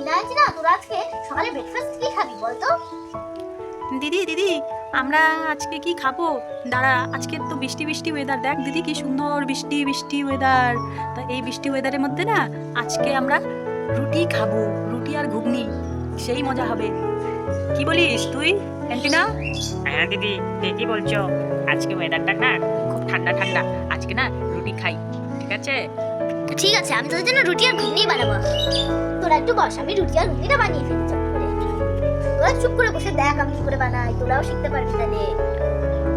টিনা টিনা তোরা আজকে সকালে ব্রেকফাস্ট কি খাবি বলতো? দিদি দিদি আমরা আজকে কি খাব? দাঁড়া আজকে তো বৃষ্টি বৃষ্টি ওয়েদার দেখ দিদি কি সুন্দর বৃষ্টি বৃষ্টি ওয়েদার তা এই বৃষ্টি ওয়েদারের মধ্যে না আজকে আমরা রুটি খাব রুটি আর ঘুগনি সেই মজা হবে। কি বলিস তুই অ্যান্টিনা? হ্যাঁ দিদি ঠিকই বলছো। আজকে ওয়েদারটা না খুব ঠান্ডা ঠান্ডা। আজকে না রুটি খাই ঠিক আছে? ঠিক আছে আমি তোদের জন্য রুটি আর ঘুগনি বানাবো। তোরা একটু বস আমি রুটি আর ঘুগনিটা বানিয়ে ফেলি চট করে তোরা চুপ করে বসে দেখ আমি কি করে বানাই তোরাও শিখতে পারবি তাহলে।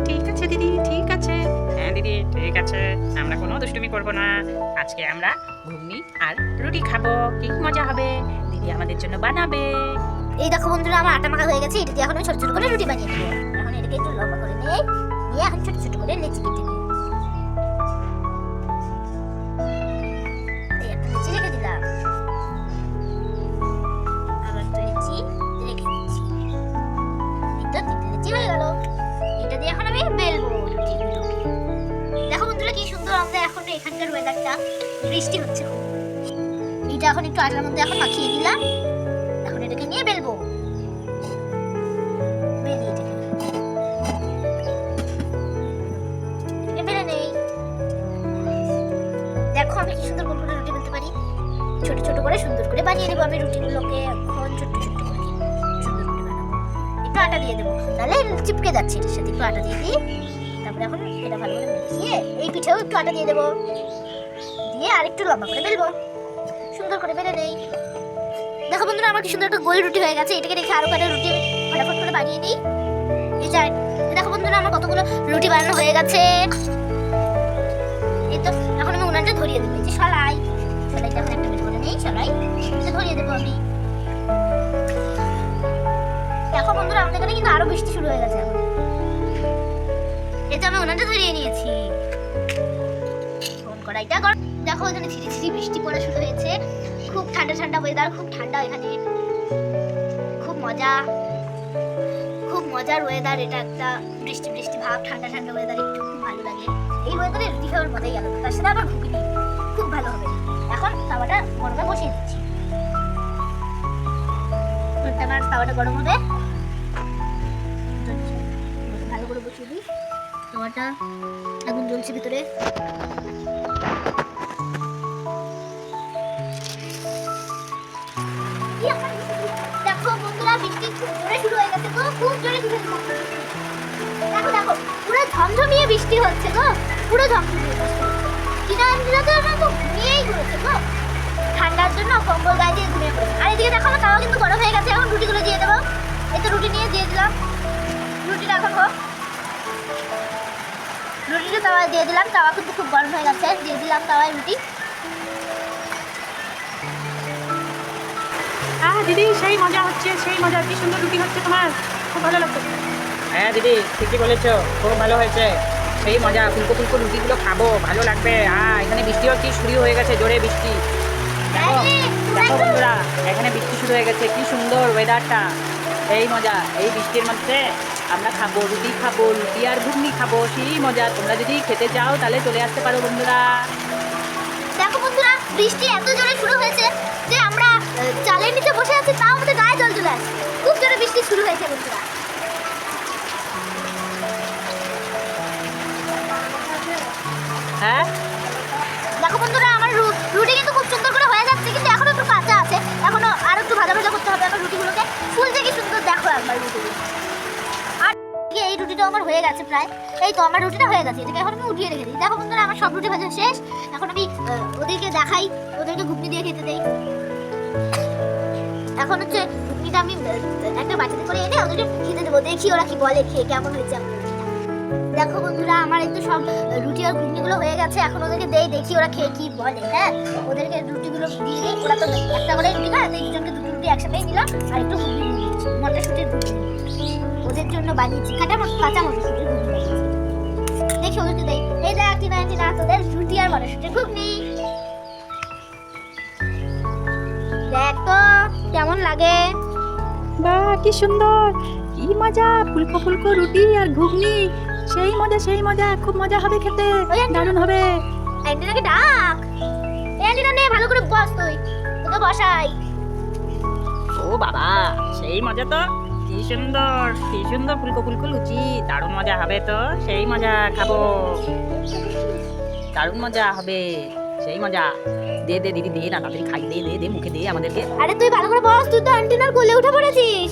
ঠিক আছে দিদি ঠিক আছে। হ্যাঁ দিদি ঠিক আছে। আমরা কোনো দুষ্টুমি করব না। আজকে আমরা ঘুগনি আর রুটি খাব কি মজা হবে? দিদি আমাদের জন্য বানাবে। এই দেখো বন্ধুরা আমার আটা মাখা হয়ে গেছে এটা দিয়ে এখন আমি ছোট ছোট করে রুটি বানিয়ে দেবো এখন এটাকে একটু লম্বা করে নেই নিয়ে এখন ছোট ছোট করে লেচি কেটে নিই ওয়েদারটা বৃষ্টি হচ্ছে এটা এখন একটু আটার মধ্যে এখন মাখিয়ে দিলাম। এখন এটাকে নিয়ে বেলবো। দেখো আমি কি সুন্দর গোল রুটি বেলতে পারি। ছোট ছোট করে সুন্দর করে বানিয়ে নেব আমি রুটিগুলোকে এখন ছোট্ট ছোট্ট একটু আটা দিয়ে দেবো। তাহলে চিপকে যাচ্ছে এটার সাথে। একটু আটা দিয়ে দিই। তারপরে এখন এটা ভালো করে মিশিয়ে এই পিঠেও একটু আটা দিয়ে দেবো। দিয়ে আরেকটু লম্বা করে বেলবো। সুন্দর করে বেলে নেই। দেখো বন্ধুরা, আমার কি সুন্দর একটা গোল রুটি হয়ে গেছে। এটাকে রেখে আরও কটা রুটি ফটাফট করে বানিয়ে নিই। এই দেখো বন্ধুরা, আমার কতগুলো রুটি বানানো হয়ে গেছে। এই তো, এখন আমি উনানটা ধরিয়ে দেবো। এই যে সলাই। সলাইটা এখন একটা বের করে নেই, সলাই। এটা ধরিয়ে দেবো আমি। দেখো বন্ধুরা, আমাদের এখানে কিন্তু আরও বৃষ্টি শুরু হয়ে গেছে এখন। তো, আমি উনানটা ধরিয়ে নিয়েছি। কড়াইটা গরম দেখো এখানে ঝিরি ঝিরি বৃষ্টি পড়া শুরু হয়েছে। খুব ঠান্ডা ঠান্ডা ওয়েদার খুব ঠান্ডা এখানে। খুব মজা। খুব মজার ওয়েদার এটা একটা বৃষ্টি বৃষ্টি ভাব, ঠান্ডা ঠান্ডা ওয়েদার একটু খুব ভালো লাগে। এই ওয়েদারে রুটি খাওয়ার মজাই আলাদা। তার সাথে আবার ঘুগনি। খুব ভালো হবে। এখন তাওয়াটা গরমে বসিয়ে দিচ্ছি। তাওয়াটা গরম হবে। ভালো করে বসিয়ে দিই। তাওয়াটা আগুন জ্বলছে ভিতরে। দেখো বন্ধুরা, বৃষ্টি জোরে হয়ে গেছে দেখো পুরো ঝমঝমিয়ে বৃষ্টি হচ্ছে গো, পুরো ঝমঝমিয়ে হচ্ছে। আন্টিরা তো আমার তো ঘুমিয়েই গো। ঠান্ডার জন্য কম্বল গায়ে দিয়ে ঘুমিয়ে আর এদিকে দেখো, আমার কিন্তু গরম হয়ে গেছে, এখন রুটিগুলো দিয়ে দেবো। এই রুটি নিয়ে দিয়ে দিলাম। রুটিটা এখন রুটিটা তাওয়া দিয়ে দিলাম। তাওয়া কিন্তু খুব গরম হয়ে গেছে। দিয়ে দিলাম তাওয়ায় রুটি। হ্যাঁ দিদি সেই মজা হচ্ছে সেই মজা। কি সুন্দর রুটি হচ্ছে তোমার। খুব ভালো লাগছে। হ্যাঁ দিদি ঠিকই বলেছ। খুব ভালো হয়েছে। সেই মজা ফুলকো ফুলকো রুটিগুলো খাব ভালো লাগবে। হ্যাঁ এখানে বৃষ্টিও কি শুরু হয়ে গেছে জোরে বৃষ্টি। দেখো দেখো বন্ধুরা এখানে বৃষ্টি শুরু হয়ে গেছে। কি সুন্দর ওয়েদারটা এই মজা এই বৃষ্টির মধ্যে আমরা খাব রুটি খাব রুটি আর ঘুগনি খাব। সেই মজা। তোমরা যদি খেতে চাও তাহলে চলে আসতে পারো বন্ধুরা। দেখো বন্ধুরা বৃষ্টি এত জোরে শুরু হয়েছে যে আমরা চালের নিচে বসে আছি তাও আমাদের গায়ে জল চলে আসছে। খুব জোরে বৃষ্টি শুরু হয়েছে বন্ধুরা। হ্যাঁ? গেছে প্রায়। এই তো আমার রুটিটা হয়ে গেছে, এটাকে এখন আমি উঠিয়ে রেখে দিই। দেখো বন্ধুরা, আমার সব রুটি ভাজা শেষ। এখন আমি ওদেরকে দেখাই, ওদেরকে ঘুগনি দিয়ে খেতে দেই। এখন হচ্ছে ঘুগনিটা আমি একটা বাটিতে করে এনে ওদেরকে খেতে দেবো। দেখি ওরা কি বলে, খেয়ে কেমন হয়েছে দেখো বন্ধুরা, আমার তো সব রুটি আর ঘুগনিগুলো হয়ে গেছে। এখন ওদেরকে দেই, দেখি ওরা খেয়ে কি বলে হ্যাঁ? ওদেরকে রুটিগুলো দিয়ে দিই ওরা তো একটা করে রুটি খায় দুজনকে দুটো রুটি একসাথেই দিলাম আর একটু ঘুগনি দিয়ে দিচ্ছি মটরশুটির ঘুগনি ওদের জন্য বানিয়েছি। কাঁচা কাঁচা মটরশুটির ঘুগনি দেখি ওদেরকে এই দেখ টিনা টিনা তোদের রুটি আর মটরশুটির ঘুগনি দেখ তো কেমন লাগে? বাহ কি সুন্দর। কি মজা ফুলকো ফুলকো রুটি আর ঘুগনি। সেই মজা সেই মজা খুব মজা হবে খেতে। দারুণ হবে। অ্যান্টিনাকে ডাক? অ্যান্টিনা নে ভালো করে বস তুই। তোকে বসাই। বাবা। সেই মজা তো। কি সুন্দর কি সুন্দর ফুলকো ফুলকো লুচি। দারুণ মজা হবে তো। সেই মজা খাব। দারুণ মজা হবে। সেই মজা। দে দে দিদি দে না তাড়াতাড়ি খাই। দে দে দে মুখে দে আমাদেরকে। আরে তুই ভালো করে বস তুই তো আন্টিনার কোলে উঠে পড়েছিস।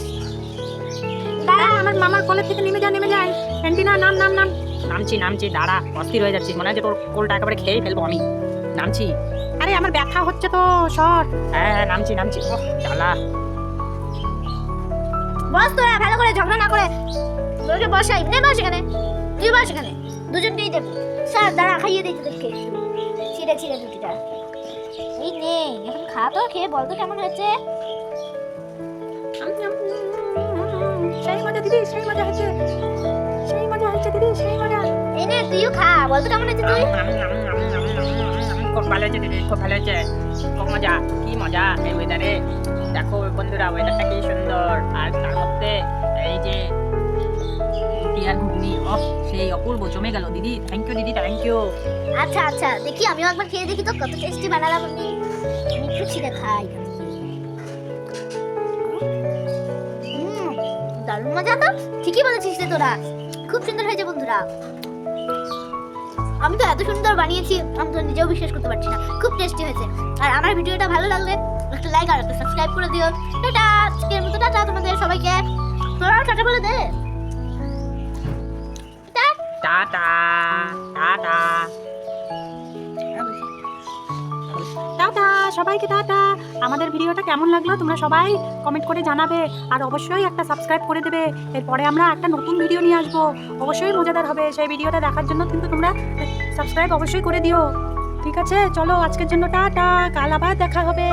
দাঁড়া আমার মামার কলের থেকে নেমে যা নেমে যায় ক্যান্টিনা নাম নাম নাম। নামছি নামছি দাঁড়া। অস্থির হয়ে যাচ্ছি মনে হচ্ছে তোর কোলটা একেবারে খেয়ে ফেলব আমি। নামছি। আরে আমার ব্যথা হচ্ছে তো শর্ট হ্যাঁ হ্যাঁ নামছি নামছি। ও জ্বালা। বস তোরা ভালো করে ঝগড়া না করে তোকে বসাই। নে বস এখানে। তুই বস এখানে। দুজনকেই দেবো স্যার দাঁড়া খাইয়ে দিই তোদেরকে। ছিঁড়ে ছিঁড়ে রুটিটা। এই নে এখন খা তো খেয়ে বল তো কেমন হয়েছে? সেই মজা দিদি সেই মজা হচ্ছে সেই মজা হচ্ছে দিদি সেই মজা। এই নে তুইও খা বল তো কেমন হয়েছে তুই? খুব ভালো হয়েছে দিদি, খুব ভালো হয়েছে। খুব মজা, কি মজা, এই ওয়েদারে দেখো বন্ধুরা ওয়েদারটা কি সুন্দর। আর তার মধ্যে এই যে রুটি আর ঘুগনি ও সেই অপূর্ব জমে গেল দিদি। থ্যাংক ইউ দিদি থ্যাংক ইউ আচ্ছা আচ্ছা দেখি আমিও একবার খেয়ে দেখি তো, কত টেস্টি বানালাম আমি। আমি একটু ছিঁড়ে খাই। দারুণ মজা তো। ঠিকই বলেছিস রে তোরা। খুব সুন্দর হয়েছে বন্ধুরা। আমি তো এত সুন্দর বানিয়েছি, আমি তো নিজেও বিশ্বাস করতে পারছি না। খুব টেস্টি হয়েছে। আর আমার ভিডিওটা ভালো লাগলে একটা লাইক আর একটা সাবস্ক্রাইব করে দিও। টাটা, আজকের মতো টাটা তোমাদের সবাইকে। তোরাও টাটা বলে দে। টাটা। টাটা। সবাইকে টাটা। আমাদের ভিডিওটা কেমন লাগল তোমরা সবাই কমেন্ট করে জানাবে। আর অবশ্যই একটা সাবস্ক্রাইব করে দেবে। এরপরে আমরা একটা নতুন ভিডিও নিয়ে আসব। অবশ্যই মজাদার হবে। সেই ভিডিওটা দেখার জন্য কিন্তু তোমরা সাবস্ক্রাইব অবশ্যই করে দিও। ঠিক আছে? চলো আজকের জন্য টাটা। কাল আবার দেখা হবে।